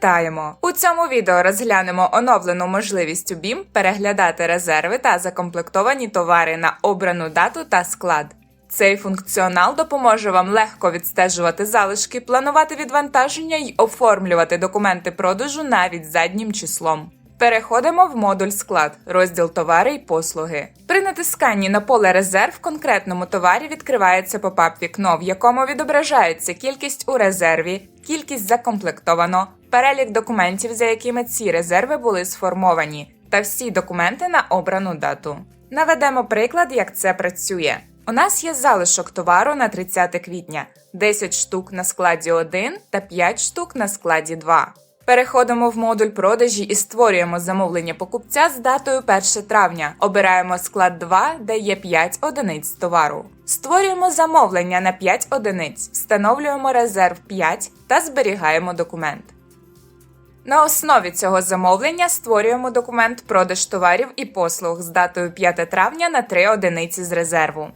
Вітаємо! У цьому відео розглянемо оновлену можливість у BIM переглядати резерви та закомплектовані товари на обрану дату та склад. Цей функціонал допоможе вам легко відстежувати залишки, планувати відвантаження й оформлювати документи продажу навіть заднім числом. Переходимо в модуль склад, розділ товари й послуги. При натисканні на поле резерв в конкретному товарі відкривається попап вікно, в якому відображається кількість у резерві, кількість закомплектовано, перелік документів, за якими ці резерви були сформовані, та всі документи на обрану дату. Наведемо приклад, як це працює. У нас є залишок товару на 30 квітня, 10 штук на складі 1 та 5 штук на складі 2. Переходимо в модуль продажі і створюємо замовлення покупця з датою 1 травня. Обираємо склад 2, де є 5 одиниць товару. Створюємо замовлення на 5 одиниць, встановлюємо резерв 5 та зберігаємо документ. На основі цього замовлення створюємо документ продаж товарів і послуг з датою 5 травня на 3 одиниці з резерву.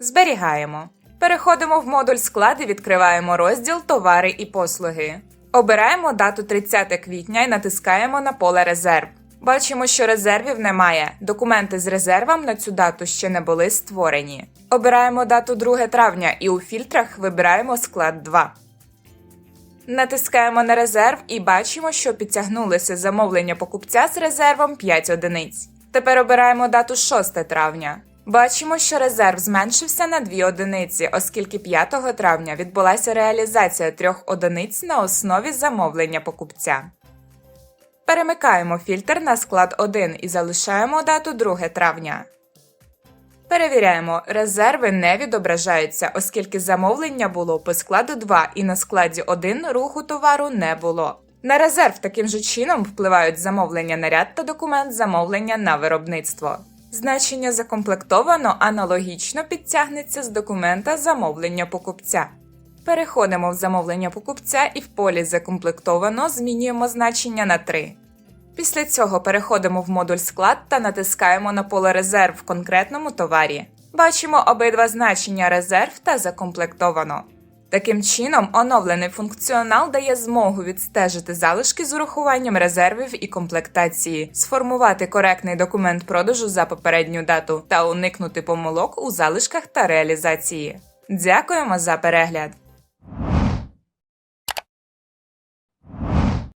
Зберігаємо. Переходимо в модуль склад і відкриваємо розділ Товари і послуги. Обираємо дату 30 квітня і натискаємо на поле резерв. Бачимо, що резервів немає. Документи з резервом на цю дату ще не були створені. Обираємо дату 2 травня і у фільтрах вибираємо склад 2. Натискаємо на резерв і бачимо, що підтягнулися замовлення покупця з резервом 5 одиниць. Тепер обираємо дату 6 травня. Бачимо, що резерв зменшився на 2 одиниці, оскільки 5 травня відбулася реалізація трьох одиниць на основі замовлення покупця. Перемикаємо фільтр на склад 1 і залишаємо дату 2 травня. Перевіряємо, резерви не відображаються, оскільки замовлення було по складу 2 і на складі 1 руху товару не було. На резерв таким же чином впливають замовлення на ряд та документ замовлення на виробництво. Значення закомплектовано аналогічно підтягнеться з документа замовлення покупця. Переходимо в замовлення покупця і в полі закомплектовано змінюємо значення на 3. Після цього переходимо в модуль склад та натискаємо на поле резерв в конкретному товарі. Бачимо обидва значення резерв та закомплектовано. Таким чином, оновлений функціонал дає змогу відстежити залишки з урахуванням резервів і комплектації, сформувати коректний документ продажу за попередню дату та уникнути помилок у залишках та реалізації. Дякуємо за перегляд!